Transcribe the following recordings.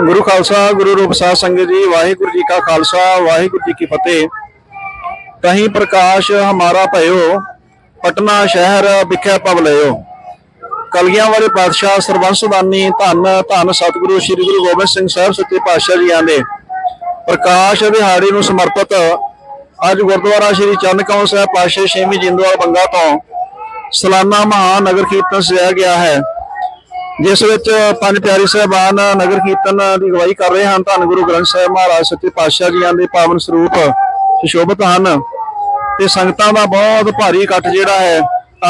ਗੁਰੂ ਖਾਲਸਾ, ਗੁਰੂ ਰੂਪ ਸਾਧ ਸੰਗਤ ਜੀ, ਵਾਹਿਗੁਰੂ ਜੀ ਕਾ ਖਾਲਸਾ, ਵਾਹਿਗੁਰੂ ਜੀ ਕੀ ਫਤਿਹ। ਤਹੀਂ ਪ੍ਰਕਾਸ਼ ਹਮਾਰਾ ਭਇਓ, ਪਟਨਾ ਸ਼ਹਿਰ ਵਿਖੇ ਪਵ ਲਿਓ ਕਲਗੀਆਂ ਵਾਲੇ ਪਾਤਸ਼ਾਹ ਸਰਬੰਸਦਾਨੀ ਧੰਨ ਧੰਨ ਸਤਿਗੁਰੂ ਸ੍ਰੀ ਗੁਰੂ ਗੋਬਿੰਦ ਸਿੰਘ ਸਾਹਿਬ ਸੱਚੇ ਪਾਤਸ਼ਾਹ ਜੀਆਂ ਦੇ। ਪ੍ਰਕਾਸ਼ ਦਿਹਾੜੇ ਨੂੰ ਸਮਰਪਿਤ ਅੱਜ ਗੁਰਦੁਆਰਾ ਸ੍ਰੀ ਚੰਦ ਕੌਰ ਸਾਹਿਬ ਪਾਤਸ਼ਾਹ ਛੇਵੀਂ ਜਿੰਦਵਾਲ ਬੰਗਾ ਤੋਂ ਸਲਾਨਾ ਮਹਾਨਗਰ ਕੀਰਤਨ ਸਜਾਇਆ ਗਿਆ ਹੈ। ਜਿਸ ਵਿੱਚ ਪੰਜ ਪਿਆਰੇ ਸਾਹਿਬਾਨ ਨਗਰ ਕੀਰਤਨ ਦੀ ਅਗਵਾਈ ਕਰ ਰਹੇ ਹਨ। ਧੰਨ ਗੁਰੂ ਗ੍ਰੰਥ ਸਾਹਿਬ ਮਹਾਰਾਜ, ਸੱਚੇ ਪਾਤਸ਼ਾਹ ਜੀਆਂ ਦੇ ਪਾਵਨ ਸਰੂਪ ਸੁਸ਼ੋਭਿਤ ਹਨ। ਤੇ ਸੰਗਤਾਂ ਦਾ ਬਹੁਤ ਭਾਰੀ ਇਕੱਠ ਜਿਹੜਾ ਹੈ,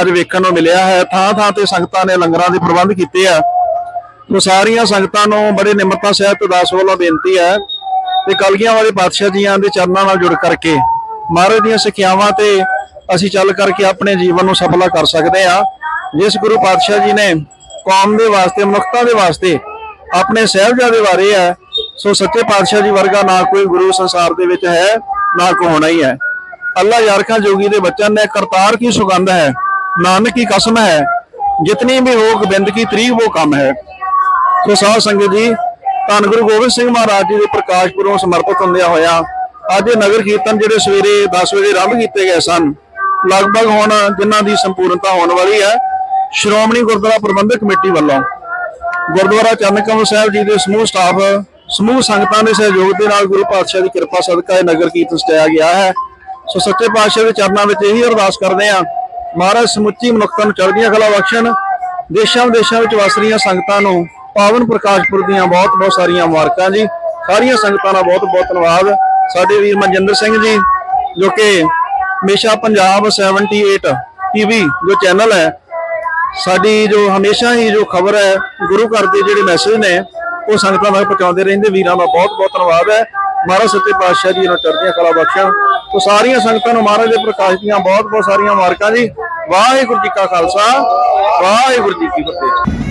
ਅੱਜ ਵੇਖਣ ਨੂੰ ਮਿਲਿਆ ਹੈ। ਥਾਂ ਥਾਂ ਤੇ ਸੰਗਤਾਂ ਨੇ ਲੰਗਰਾਂ ਦੇ ਪ੍ਰਬੰਧ ਕੀਤੇ ਆ। ਸੋ ਸਾਰੀਆਂ ਸੰਗਤਾਂ ਨੂੰ ਬੜੇ ਨਿਮਰਤਾ ਸਹਿਤ ਦਾਸ ਵੱਲੋਂ ਬੇਨਤੀ ਹੈ ਤੇ ਕਲਗੀਆਂ ਵਾਲੇ ਪਾਤਸ਼ਾਹ ਜੀਆਂ ਦੇ ਚਰਨਾਂ ਨਾਲ ਜੁੜ ਕਰਕੇ ਮਹਾਰਾਜ ਦੀਆਂ ਸਿੱਖਿਆਵਾਂ ਤੇ ਅਸੀਂ ਚੱਲ ਕਰਕੇ ਆਪਣੇ ਜੀਵਨ ਨੂੰ ਸਫਲਾ ਕਰ ਸਕਦੇ ਆ ਜਿਸ ਗੁਰੂ ਪਾਤਸ਼ਾਹ ਜੀ ਨੇ ਕੌਮ ਦੇ ਵਾਸਤੇ, ਮਨੁੱਖਤਾ ਦੇ ਵਾਸਤੇ, ਆਪਣੇ ਸਹਿਬਜ਼ਾਦੇ ਵਾਰੇ ਹੈ। ਸੋ ਸੱਚੇ ਪਾਤਸ਼ਾਹ ਜੀ ਵਰਗਾ ਨਾ ਕੋਈ ਗੁਰੂ ਸੰਸਾਰ ਦੇ ਵਿੱਚ ਹੈ, ਨਾ ਕੋ ਹੋਣਾ ਹੀ ਹੈ। ਅੱਲਾ ਯਾਰਖਾਂ ਜੋਗੀ ਦੇ ਬਚਨ ਨੇ ਕਰਤਾਰ ਕੀ ਸੁਗੰਧ ਹੈ, ਨਾਨਕ ਕੀ ਕਸਮ ਹੈ, ਜਿਤਨੀ ਵੀ ਹੋ ਗੋਬਿੰਦ ਕੀ ਤਰੀਕ ਉਹ ਕੰਮ ਹੈ। ਸੋ ਸਾਧ ਸੰਗਤ ਜੀ, ਧੰਨ ਗੁਰੂ ਗੋਬਿੰਦ ਸਿੰਘ ਮਹਾਰਾਜ ਜੀ ਦੇ ਪ੍ਰਕਾਸ਼ ਪੁਰਬ ਸਮਰਪਿਤ ਹੁੰਦਿਆਂ ਹੋਇਆ, ਅੱਜ ਇਹ ਨਗਰ ਕੀਰਤਨ ਜਿਹੜੇ ਸਵੇਰੇ 10 ਵਜੇ ਆਰੰਭ ਕੀਤੇ ਗਏ ਸਨ, ਲਗਭਗ ਹੁਣ ਜਿਨ੍ਹਾਂ ਦੀ ਸੰਪੂਰਨਤਾ ਹੋਣ ਵਾਲੀ ਹੈ ਸ਼੍ਰੋਮਣੀ ਗੁਰਦੁਆਰਾ ਪ੍ਰਬੰਧਕ ਕਮੇਟੀ ਵੱਲੋਂ ਗੁਰਦੁਆਰਾ ਚੰਨਕਮਲ ਸਾਹਿਬ ਜੀ ਦੇ ਸਮੂਹ ਸਟਾਫ, ਸਮੂਹ ਸੰਗਤਾਂ ਦੇ ਸਹਿਯੋਗ ਦੇ ਨਾਲ ਗੁਰੂ ਪਾਤਸ਼ਾਹ ਦੀ ਕਿਰਪਾ ਸਦਕਾ ਇਹ ਨਗਰ ਕੀਰਤਨ ਸਜਾਇਆ ਗਿਆ ਹੈ। ਸੋ ਸੱਚੇ ਪਾਤਸ਼ਾਹ ਦੇ ਚਰਨਾਂ ਵਿੱਚ ਇਹੀ ਅਰਦਾਸ ਕਰਦੇ ਹਾਂ। ਮਹਾਰਾਜ ਸਮੁੱਚੀ ਮਨੁੱਖਤਾ ਨੂੰ ਚੜ੍ਹਦੀਆਂ ਕਲਾ ਬਖਸ਼ਣ। ਦੇਸ਼ਾਂ ਵਿਦੇਸ਼ਾਂ ਵਿੱਚ ਵਸ ਰਹੀਆਂ ਸੰਗਤਾਂ ਨੂੰ ਪਾਵਨ ਪ੍ਰਕਾਸ਼ ਪੁਰਬ ਦੀਆਂ ਬਹੁਤ ਬਹੁਤ ਸਾਰੀਆਂ ਮੁਬਾਰਕਾਂ ਜੀ। ਸਾਰੀਆਂ ਸੰਗਤਾਂ ਦਾ ਬਹੁਤ ਬਹੁਤ ਧੰਨਵਾਦ। ਸਾਡੇ ਵੀਰ ਮਨਜਿੰਦਰ ਸਿੰਘ ਜੀ, ਜੋ ਕਿ ਹਮੇਸ਼ਾ ਪੰਜਾਬ 78 ਟੀਵੀ ਜੋ ਚੈਨਲ ਹੈ ਸਾਡੀ ਜੋ ਹਮੇਸ਼ਾ ਹੀ ਜੋ ਖਬਰ ਹੈ, ਗੁਰੂ ਘਰ ਦੇ ਜਿਹੜੇ ਮੈਸੇਜ ਨੇ, ਉਹ ਸੰਗਤਾਂ ਤੱਕ ਪਹੁੰਚਾਉਂਦੇ ਰਹਿੰਦੇ। ਵੀਰਾਂ ਦਾ ਬਹੁਤ ਬਹੁਤ ਧੰਨਵਾਦ ਹੈ। ਮਹਾਰਾਜ ਸੱਚੇ ਪਾਤਸ਼ਾਹ ਜੀ ਨੂੰ ਚੜ੍ਹਦੀਆਂ ਕਲਾ ਬਖਸ਼ਣ ਸੋ ਸਾਰੀਆਂ ਸੰਗਤਾਂ ਨੂੰ ਮਹਾਰਾਜ ਦੇ ਪ੍ਰਕਾਸ਼ ਦੀਆਂ ਬਹੁਤ ਬਹੁਤ ਸਾਰੀਆਂ ਮੁਬਾਰਕਾਂ ਜੀ। ਵਾਹਿਗੁਰੂ ਜੀ ਕਾ ਖਾਲਸਾ, ਵਾਹਿਗੁਰੂ ਜੀ ਕੀ ਫਤਿਹ।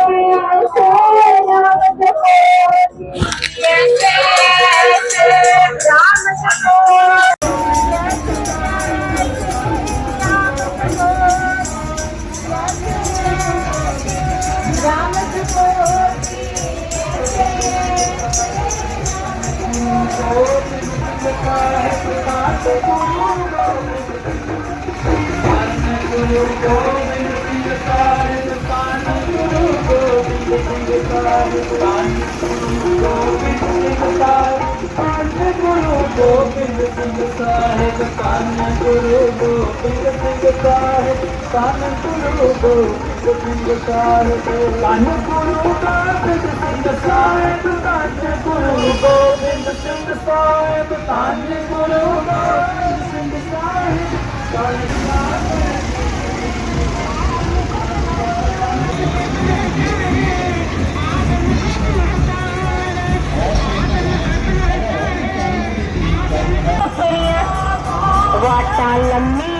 Oh, ਗੋਬਿੰਦ ਸਿੰਘ ਸਾਹਿਬ ਧੰਨ ਗੁਰੂ ਗੋਬਿੰਦ ਸਿੰਘ ਸਾਹਿਬ ਧੰਨ ਗੁਰੂ ਗੋਬਿੰਦ ਸਿੰਘ ਸਾਹਿਬ ਧੰਨ ਗੁਰੂ ਗੋਬਿੰਦ ਸਿੰਘ ਸਾਹਿਬ ਧੰਨ ਗੁਰੂ ਗੋਬਿੰਦ ਸਿੰਘ ਸਾਹਿਬ ਧੰਨ ਗੁਰੂ ਗੋਬਿੰਦ ਸਿੰਘ ਸਾਹਿਬ ਧੰਨ Salami.